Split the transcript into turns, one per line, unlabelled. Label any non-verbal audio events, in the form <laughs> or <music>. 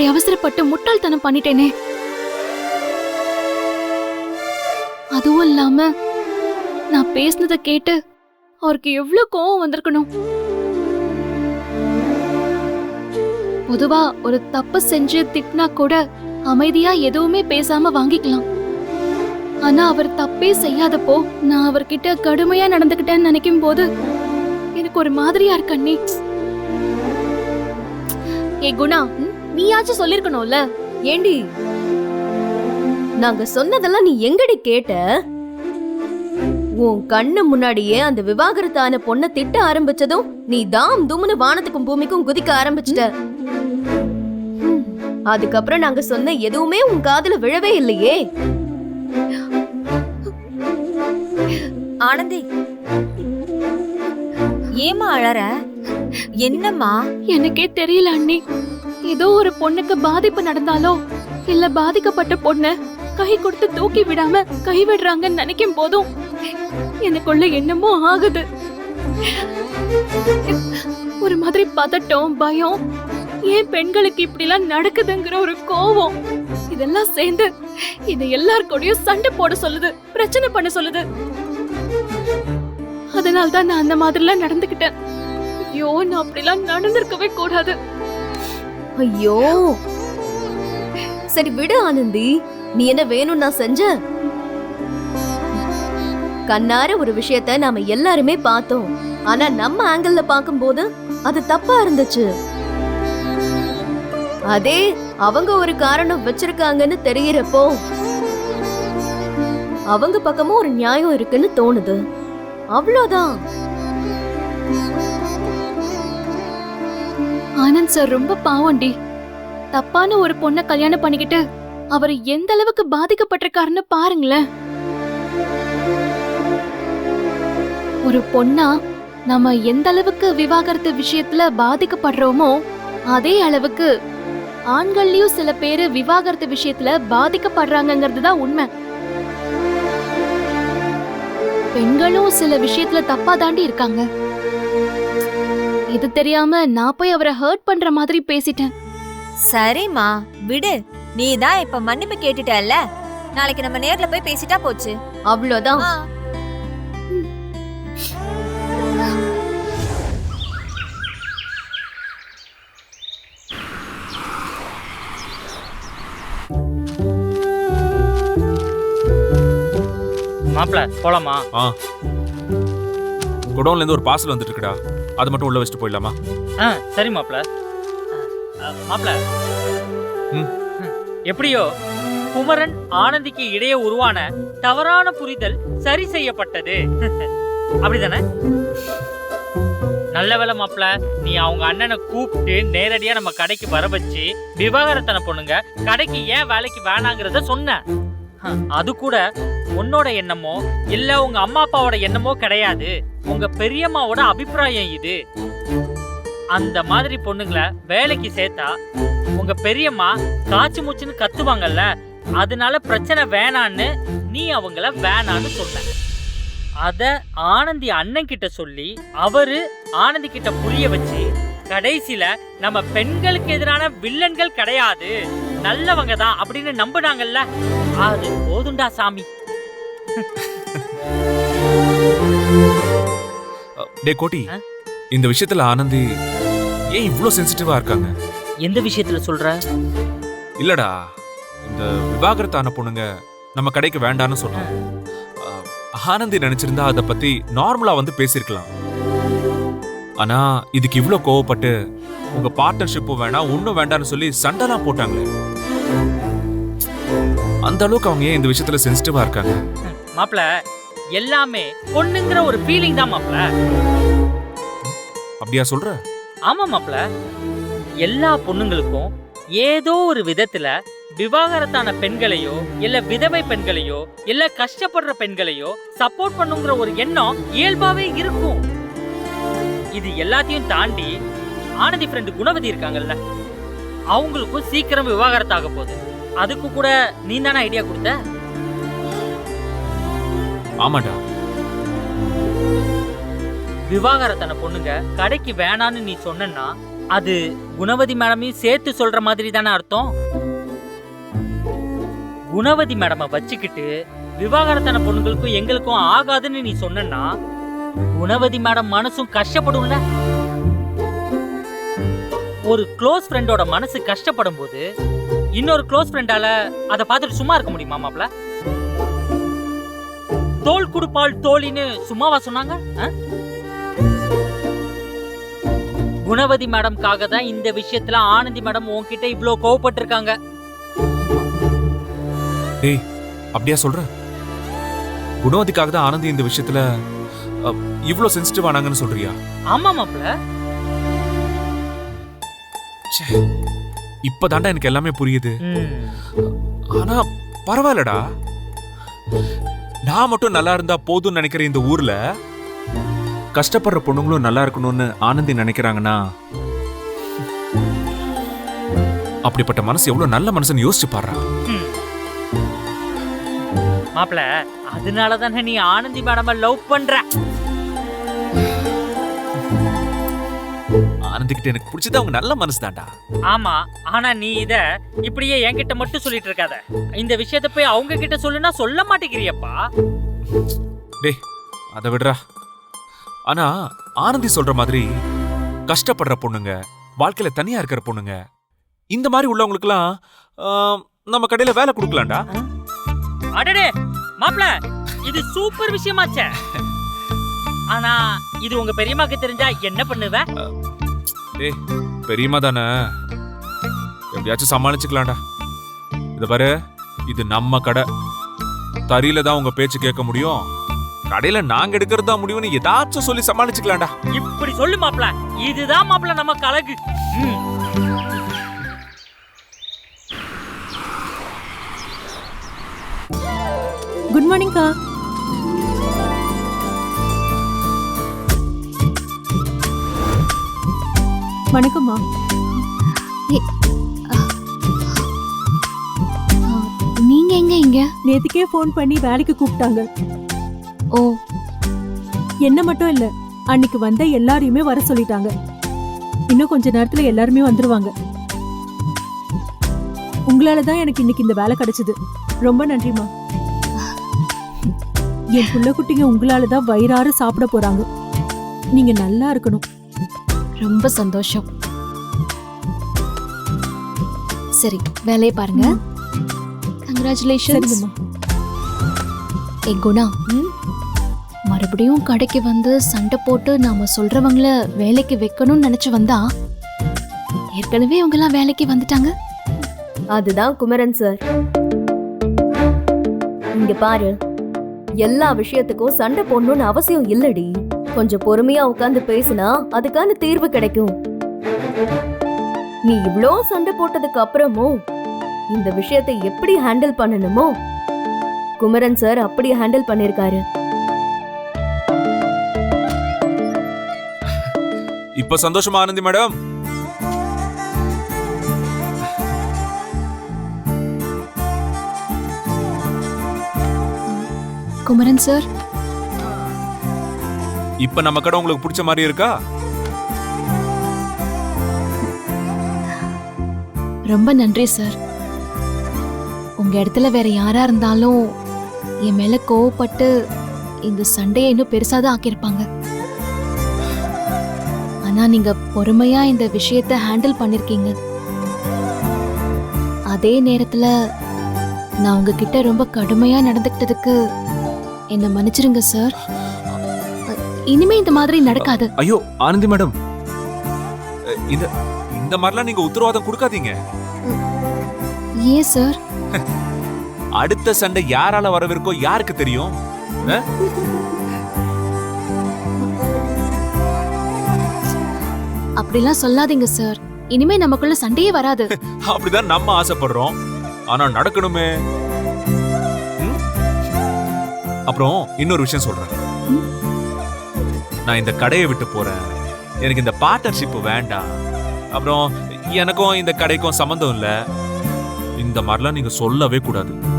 அப்படி அவசரப்பட்டு முட்டாள்தனம் பண்ணிட்டேனே. அதுவும் இல்லாம நான் பேசினதை கேட்டு அவருக்கு எவ்வளவு கோவம் வந்திருக்கணும். பொதுவா ஒரு தப்பு செஞ்சு திட்டினா கூட அமைதியா எதுவுமே பேசாம வாங்கிக்கலாம். ஆனா அவர் தப்பே செய்யாதப்போ நான் அவர்கிட்ட கடுமையா நடந்துக்கிட்டேன்னு நினைக்கும் போது எனக்கு ஒரு மாதிரியா இருக்கண்ணே.
ஏ குணா நீயாச்சும் சொல்லிருக்கணும்ல?
ஏண்டி? நாங்க சொன்னதெல்லாம் நீ எங்கடி கேட்ட? உன் கண்ணு முன்னாடியே அந்த விவாகரத்தான பொண்ண திட்ட ஆரம்பிச்சதும் நீ தாம் தும்னு வானத்துக்கும் பூமிக்கும் குதிக்க ஆரம்பிச்சிட்ட. அதுக்கப்புறம் நாங்க சொன்ன எதுவுமே உன் காதுல விழவே இல்லையே.
ஆனந்தி ஏமா அழற? என்னம்மா?
எனக்கே தெரியல அண்ணி. ஏதோ ஒரு பொண்ணுக்கு பாதிப்பு நடந்தாலோ இல்ல பாதிக்கப்பட்ட பொண்ண கை கொடுத்து தூக்கி விடாம கை விடுறாங்கன்னு நினைக்கும் போதும் எனக்குள்ள என்னமோ ஆகுது. ஒரு மாதிரி பதட்டம் பயம். ஏன் பெண்களுக்கு இப்படிலாம் நடக்குதுங்கிற ஒரு கோவம். இதெல்லாம் சேர்ந்து இதை எல்லார் சண்டை போட சொல்லுது பிரச்சனை பண்ண சொல்லுது. அதனால தான் நான் அந்த மாதிரிலாம் நடந்துக்கிட்டேன். ஐயோ நான் அப்படிலாம் நடந்திருக்கவே கூடாது.
ஐயோ. சரி விடு ஆனந்தி. நீ என்ன வேணும் நான் செஞ்ச? கண்ணார ஒரு விஷயத்த நாம எல்லாருமே பார்த்தோம். ஆனா நம்ம ஆங்கிள் பார்க்கும்போது அது தப்பா இருந்துச்சு. அதே அவங்க ஒரு காரணம் வச்சிருக்காங்கன்னு தெரியறப்போ அவங்க பக்கமும் ஒரு நியாயம் இருக்குன்னு தோணுது. அவ்வளோதான்.
ஆனந்த் சார் ரொம்ப பாவம்டி தப்பான ஒரு பொண்ண கல்யாணம் பண்ணிக்கிட்டு அவர் எந்த அளவுக்கு பாதிக்கப்பட்டிருக்காருன்னு பாருங்களேன். ஒரு பொண்ணா நம்ம எந்த அளவுக்கு விவாகரத்து விஷயத்துல பாதிக்கப்படுறோமோ அதே அளவுக்கு ஆண்கள்லயும் சில பேரு விவாகரத்து விஷயத்துல பாதிக்கப்படுறாங்கங்கிறது தான் உண்மை. பெண்களும் சில விஷயத்துல தப்பா தாண்டி இருக்காங்க. இது தெரியாம நான் போய் அவரை ஹர்ட் பண்ற மாதிரி பேசிட்டேன்.
சரிம்மா விடு. நீ தான் இப்ப மன்னிப்பு கேட்டுட்டல்ல. நாளைக்கு நம்ம நேர்ல போய் பேசிட்டா போச்சு.
அவ்வளோதான்.
ஆ.
மாப்பிள போலாமா?
ஆ. குடோன்ல இருந்து ஒரு பார்சல் வந்துட்டு இருக்குடா. அது மட்டும் உள்ள வச்சுட்டு போயிடலாமா?
ஆ சரி மாப்பிள. மாப்பிள.
ம்.
எப்படியோ குமரன் ஆனந்திக்கு இடையே உருவான தவறான புரிதல் சரி செய்யப்பட்டது. அப்படிதானே? நல்ல வேலை மாப்பிள நீ அவங்க அண்ணனை கூப்பிட்டு நேரடியா நம்ம கடைக்கு வர வச்சு விவாகரத்தன பொண்ணுங்க கடைக்கு ஏன் வேலைக்கு வேணாங்கிறத சொன்ன. அது கூட உன்னோட எண்ணமோ இல்ல உங்க அம்மா அப்பாவோட எண்ணமோ கிடையாது. உங்க பெரியம்மாவோட அபிப்பிராயம் இது. அந்த மாதிரி பொண்ணுங்களை வேலைக்கு சேர்த்தா உங்க பெரியம்மா காய்ச்சி மூச்சுன்னு கத்துவாங்கல்ல அதனால பிரச்சனை வேணான்னு நீ அவங்கள வேணான்னு சொன்ன. அத ஆனந்தி அண்ணன் கிட்ட சொல்லி அவரு ஆனந்தி கிட்ட புரிய வச்சு கடைசியில நம்ம பெண்களுக்கு எதிரான வில்லன்கள் கிடையாது. நல்லவங்க தான் அப்படின்னு நம்புனாங்கல்ல அது போதுண்டா சாமி.
டே கோட்டி? இந்த விஷயத்துல ஆனந்தி ஏன் இவ்ளோ சென்சிட்டிவா இருக்காங்க?
எந்த விஷயத்துல சொல்ற?
இல்லடா. இந்த விவாகரத்தான பொண்ணுங்க நம்ம கடைக்கு வேண்டான்னு சொன்னோம் ஆனந்தி நினைச்சிருந்தா அதை பத்தி நார்மலா வந்து பேசியிருக்கலாம். ஆனா இதுக்கு இவ்ளோ கோவப்பட்டு உங்க பார்ட்னர்ஷிப்பும் வேணாம் ஒன்னும் வேண்டாம்னு சொல்லி சண்டைலாம் போட்டாங்களே. அந்த அளவுக்கு அவங்க ஏன் இந்த விஷயத்துல சென்சிட்டிவா இருக்காங்க?
மாப்ள எல்லாமே பொண்ணுங்கிற ஒரு ஃபீலிங் தான் மாப்ள.
அப்படியா சொல்ற?
ஆமா மாப்ள. எல்லா பொண்ணுங்களுக்கும் ஏதோ ஒரு விதத்துல விவாகரத்தான பெண்களையோ இல்ல விதவை பெண்களையோ இல்ல கஷ்டப்படுற பெண்களையோ சப்போர்ட் பண்ணுங்கிற ஒரு எண்ணம் இயல்பாவே இருக்கும். இது எல்லாத்தையும் தாண்டி ஆனந்தி ஃப்ரெண்டு குணவதி இருக்காங்கல்ல அவங்களுக்கும் சீக்கிரம் விவாகரத்தாக போகுது. அதுக்கு கூட நீ தானே ஐடியா கொடுத்த?
ஆமாடா.
விவாகரத்தான பொண்ணுங்க கடைக்கு வேணான்னு நீ சொன்னா அது குணவதி மேடமையும் சேர்த்து சொல்ற மாதிரி தானே அர்த்தம்? குணவதி மேடமை வச்சுக்கிட்டு விவாகரத்தான பொண்ணுங்களுக்கும் எங்களுக்கும் ஆகாதுன்னு நீ சொன்னா குணவதி மேடம் மனசும் கஷ்டப்படும்ல? ஒரு க்ளோஸ் ஃப்ரெண்டோட மனசு கஷ்டப்படும் போது இன்னொரு க்ளோஸ் ஃப்ரெண்டால அதை பார்த்துட்டு சும்மா இருக்க முடியுமா மாப்பிள்ள தோல் குடுப்பால் தோழின்னு சும்மாவா சொன்னாங்க? குணவதி மேடம்காக தான் இந்த விஷயத்துல ஆனந்தி மேடம் உன்கிட்ட இவ்ளோ கோவப்பட்டிருக்காங்க.
டேய் அப்படியா சொல்ற? குணவதிக்காக தான் ஆனந்தி இந்த விஷயத்துல இவ்ளோ சென்சிட்டிவ் ஆனாங்கன்னு சொல்றியா?
ஆமா மாப்ள
இப்பதான்டா எனக்கு எல்லாமே புரியுது. ஆனா பரவாயில்லடா. நான் மட்டும் நல்லா இருந்தா போதும்னு நினைக்கிற இந்த ஊர்ல கஷ்டப்படுற பொண்ணுங்களும் நல்லா இருக்கணும்னு ஆனந்தி நினைக்கிறாங்கன்னா அப்படிப்பட்ட மனசு எவ்வளவு நல்ல மனசுன்னு யோசிச்சு பாடுறா
மாப்ள அதனால தானே நீ ஆனந்தி மேடம லவ் பண்ற?
ஆனந்தி கிட்ட எனக்கு பிடிச்சது அவங்க நல்ல மனசு தான்டா
ஆமா ஆனா நீ இத இப்படியே என்கிட்ட மட்டும் சொல்லிட்டு இருக்காத. இந்த விஷயத்த போய் அவங்க கிட்ட சொல்லுனா சொல்ல மாட்டேங்கிறியப்பா.
டேய் அதை விடுறா. ஆனா ஆனந்தி சொல்ற மாதிரி கஷ்டப்படுற பொண்ணுங்க வாழ்க்கையில தனியா இருக்கிற பொண்ணுங்க இந்த மாதிரி உள்ளவங்களுக்குலாம் நம்ம கடையில வேலை கொடுக்கலாம்டா.
அடடே மாப்ள இது சூப்பர் விஷயமாச்சே. ஆனா இது உங்க பெரியம்மாக்கு தெரிஞ்சா என்ன பண்ணுவ?
டேய் பெரியம்மா தானே? எப்படியாச்சும் சமாளிச்சுக்கலாம்டா. இத பாரு இது நம்ம கடை. தறியில தான் உங்க பேச்சு கேட்க முடியும். கடையில நாங்க எடுக்கிறது தான் முடியும்னு ஏதாச்சும் சொல்லி சமாளிச்சுக்கலாம்டா.
இப்படி சொல்லு மாப்ள இதுதான் மாப்ள நம்ம கழகு ம்.
குட் மார்னிங்க்கா வணக்கம்மா.
நீங்க எங்க இங்க?
நேத்துக்கே ஃபோன் பண்ணி வேலைக்கு கூப்பிட்டாங்க.
ஓ.
என்ன மட்டும் இல்ல அன்னைக்கு வந்த எல்லாரையுமே வர சொல்லிட்டாங்க. இன்னும் கொஞ்ச நேரத்துல எல்லாருமே வந்துருவாங்க. உங்களால தான் எனக்கு இன்னைக்கு இந்த வேலை கிடைச்சது. ரொம்ப நன்றிம்மா. என் புள்ள குட்டிங்க உங்களால தான் வயிறார சாப்பிட போறாங்க. நீங்க நல்லா இருக்கணும்.
ரொம்ப சந்தோஷம். சரி வேலையை பாருங்க. கங்க்ராச்சுலேஷன்
சரிங்கம்மா
ஏ குணா. மறுபடியும் கடைக்கு வந்து சண்டை போட்டு நாம சொல்றவங்கள வேலைக்கு வைக்கணும்னு நினைச்சு வந்தா ஏற்கனவே இவங்கெல்லாம் வேலைக்கு வந்துட்டாங்க.
அதுதான் குமரன் சார் இங்க பாரு. எல்லா விஷயத்துக்கும் சண்டை போடணும்னு அவசியம் இல்லடி. கொஞ்சம் பொறுமையா உட்கார்ந்து பேசினா அதுக்கான தீர்வு கிடைக்கும். நீ இவ்ளோ சண்டை போட்டதுக்கு அப்புறமும் இந்த விஷயத்தை எப்படி ஹேண்டில் பண்ணணுமோ? குமரன் சார் அப்படி ஹேண்டில் பண்ணிருக்காரு.
இப்ப சந்தோஷமா ஆனந்தி மேடம்?
குமரன் சார்
இப்ப நம்ம கடை உங்களுக்கு பிடிச்ச மாதிரி இருக்கா?
ரொம்ப நன்றி சார். உங்க இடத்துல வேற யாரா இருந்தாலும் என் மேல கோவப்பட்டு இந்த சண்டையை இன்னும் பெருசாதான் ஆக்கியிருப்பாங்க. ஆனா நீங்க பொறுமையா இந்த விஷயத்தை ஹேண்டில் பண்ணிருக்கீங்க. அதே நேரத்துல நான் உங்ககிட்ட ரொம்ப கடுமையா நடந்துக்கிட்டதுக்கு என்னை மன்னிச்சிருங்க சார். இனிமே இந்த மாதிரி நடக்காது.
ஐயோ ஆனந்தி மேடம். இந்த இந்த மாதிரிலாம் நீங்க உத்தரவாதம் கொடுக்காதீங்க.
ஏன் சார்?
அடுத்த சண்டை யாரால வரவிருக்கோ யாருக்கு தெரியும்?
அப்படிலாம் சொல்லாதீங்க சார். இனிமே நமக்குள்ள சண்டையே வராது. <laughs>
அப்படிதான் நம்ம ஆசைப்படுறோம். ஆனா நடக்கணுமே? அப்புறம் இன்னொரு விஷயம் சொல்றேன்? நான் இந்த கடையை விட்டு போறேன். எனக்கு இந்த பார்ட்னர்ஷிப் வேண்டாம். அப்புறம் எனக்கும் இந்த கடைக்கும் சம்மந்தம் இல்ல. இந்த மாதிரிலாம் நீங்க சொல்லவே கூடாது.